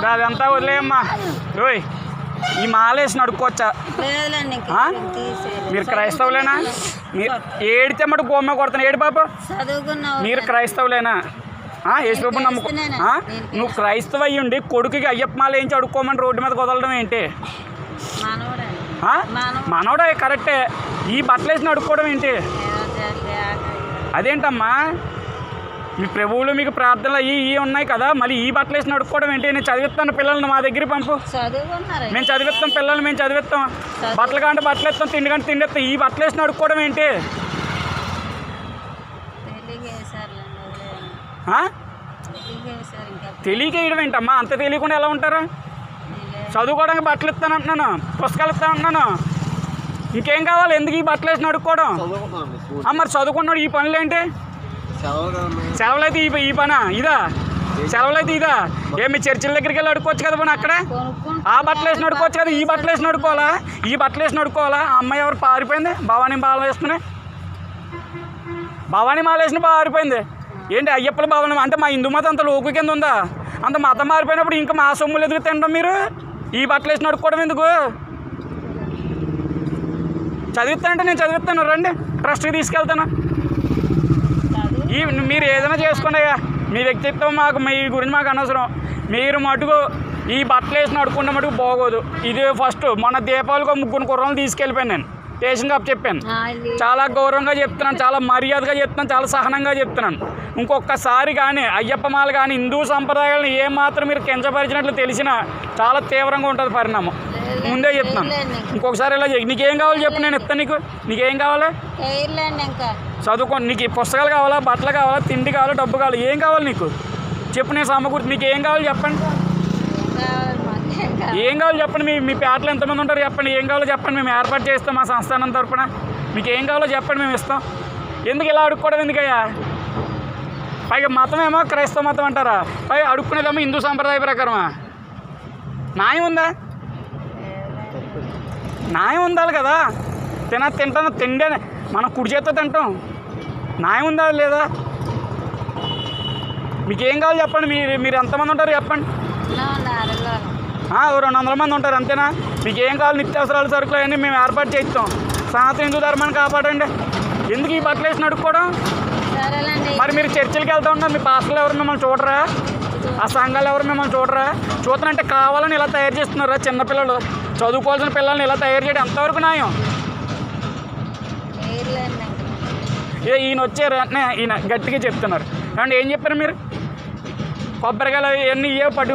ఇప్పుడు అదంతా వదిలేయమ్మా. ఓయ్ ఈ మాలేసి నడుక్కోవచ్చా. మీరు క్రైస్తవులేనా? మీరు ఏడితే మటు బొమ్మ కొడతాను ఏడు పాప? మీరు క్రైస్తవులేనా? యేసుప్రభు నమ్ముకో? నువ్వు క్రైస్తవ అయ్యి ఉండి కొడుకుకి అయ్యప్ప మాల ఏంచి అడుక్కోమని రోడ్డు మీద వదలడం ఏంటి? మనవడండి ఆ? మనవ మనోడే కరెక్టే. ఈ బట్టలు వేసి అడుక్కోవడం ఏంటి. అదేంటమ్మా? మీ ప్రభువులు మీకు ప్రార్థనలు అయ్యి ఇవి ఉన్నాయి కదా మళ్ళీ ఈ బట్టలు వేసి నడుక్కోవడం ఏంటి? నేను చదివిస్తాను పిల్లల్ని మా దగ్గర పంపు. మేము చదివిస్తాం పిల్లల్ని మేము చదివిస్తాం. బట్టలు కంటే బట్టలు ఇస్తాం తిండి కంటే తిండి ఇస్తాం ఈ బట్టలు వేసి నడుక్కోవడం ఏంటి? తెలియగేశారులేండి వదిలేయండి ఆ? తెలియగేశారు ఇంకా. తెలియక వేయడం ఏంటమ్మా? అంత తెలియకుండా ఎలా ఉంటారు. చదువుకోవడానికి బట్టలు ఇస్తాను అంటున్నాను. పుస్తకాలు ఇస్తాను అంటున్నాను. ఇంకేం కావాలి? ఎందుకు ఈ బట్టలు వేసి నడుక్కోవడం ఆ, మరి చదువుకున్నాడు ఈ పనులు ఏంటి? సెలవులు అయితే ఈ ఈ పనా? ఇదా? సెలవులు అయితే ఇదా ఏమి చర్చిల దగ్గరికి వెళ్ళి అడుక్కోవచ్చు కదా పోనీ అక్కడ? ఆ బట్టలు వేసి నడుకోవచ్చు కదా? ఈ బట్టలు వేసి నడుకోవాలా ఈ బట్టలు వేసి నడుకోవాలా ఆ అమ్మాయి ఎవరు పారిపోయింది? భవానీ మాల వేసుకుని భవానీ మాల వేసిన పారిపోయింది. ఏంటి అయ్యప్పల భవనం? అంటే మా హిందూ మతం అంత లోకు కింద ఉందా? అంత మతం మారిపోయినప్పుడు ఇంకా మా సొమ్ములు ఎదుగు తినడం మీరు? ఈ బట్టలు వేసి నడుకోవడం ఎందుకు? చదివిస్తానంటే నేను చదివిస్తాను. రండి ట్రస్ట్కి తీసుకెళ్తాను. ఈ మీరు ఏదైనా చేసుకున్నాయా మీ వ్యక్తిత్వం మాకు మీ గురించి మాకు అనవసరం. మీరు మటుకు ఈ బట్టలు వేసి నడుకుంటే మటుకు బాగోదు. ఇది ఫస్ట్ మన దీపావళికి ఒక ముగ్గురు కుర్రలు తీసుకెళ్ళిపోయాను నేను. స్టేషన్ కప్ చెప్పాను. చాలా గౌరవంగా చెప్తున్నాను చాలా మర్యాదగా చెప్తున్నాను చాలా సహనంగా చెప్తున్నాను. ఇంకొకసారి కానీ అయ్యప్ప మాల కానీ హిందూ సంప్రదాయాలను ఏ మాత్రం మీరు కించపరిచినట్లు తెలిసినా చాలా తీవ్రంగా ఉంటుంది పరిణామం. ముందే చెప్తున్నాను. ఇంకొకసారి ఇలా. నీకేం కావాలి చెప్పు నేను ఇస్తాను నీకు. నీకేం కావాలి? చదువుకో నీకు పుస్తకాలు కావాలా బట్టలు కావాలా తిండి కావాలా డబ్బు కావాలా ఏం కావాలి నీకు? చెప్పు నేను సమకూర్చి నీకు ఏం కావాలి చెప్పండి. ఏం కావాలి చెప్పండి? మీ మీ పేటలో ఎంతమంది ఉంటారు చెప్పండి? ఏం కావాలో చెప్పండి. మేము ఏర్పాటు చేస్తాం మా సంస్థానం తరపున. మీకు ఏం కావాలో చెప్పండి మేము ఇస్తాం. ఎందుకు ఇలా అడుక్కోవడం ఎందుకయ్యా? పైగా మతం ఏమో క్రైస్తవ మతం అంటారా? పైగా అడుక్కునేదేమో హిందూ సాంప్రదాయ ప్రకారమా? న్యాయం ఉందా? న్యాయం ఉండాలి కదా. తిన తింటాను తిండే మనం కుడి చేత్తో తింటాం. న్యాయం ఉందా లేదా? మీకు ఏం కావాలి చెప్పండి? మీరు మీరు ఎంతమంది ఉంటారు చెప్పండి? రెండు వందల మంది ఉంటారు అంతేనా? మీకు ఏం కావాలి? నిత్యావసరాల సరుకులు అవన్నీ మేము ఏర్పాటు చేయిస్తాం. సనాతన హిందూ ధర్మాన్ని కాపాడండి. ఎందుకు ఈ బట్టలు వేసి నడుక్కోవడం సరేలేండి మరి మీరు చర్చిలకి వెళ్తా ఉన్నారు మీ పాస్టర్లు ఎవరు మిమ్మల్ని చూడరా? ఆ సంఘాలు ఎవరు మిమ్మల్ని చూడరా? చూస్తానంటే కావాలని ఇలా తయారు చేస్తున్నారా చిన్నపిల్లలు? చదువుకోవాల్సిన పిల్లల్ని ఇలా తయారు చేయడం ఎంతవరకు న్యాయం? ఏ ఈయన వచ్చారు ఈయన గట్టిగా చెప్తున్నారు. ఏమంటే ఏం చెప్పారు మీరు? కొబ్బరికాయలు ఇవన్నీ ఇవే పట్టు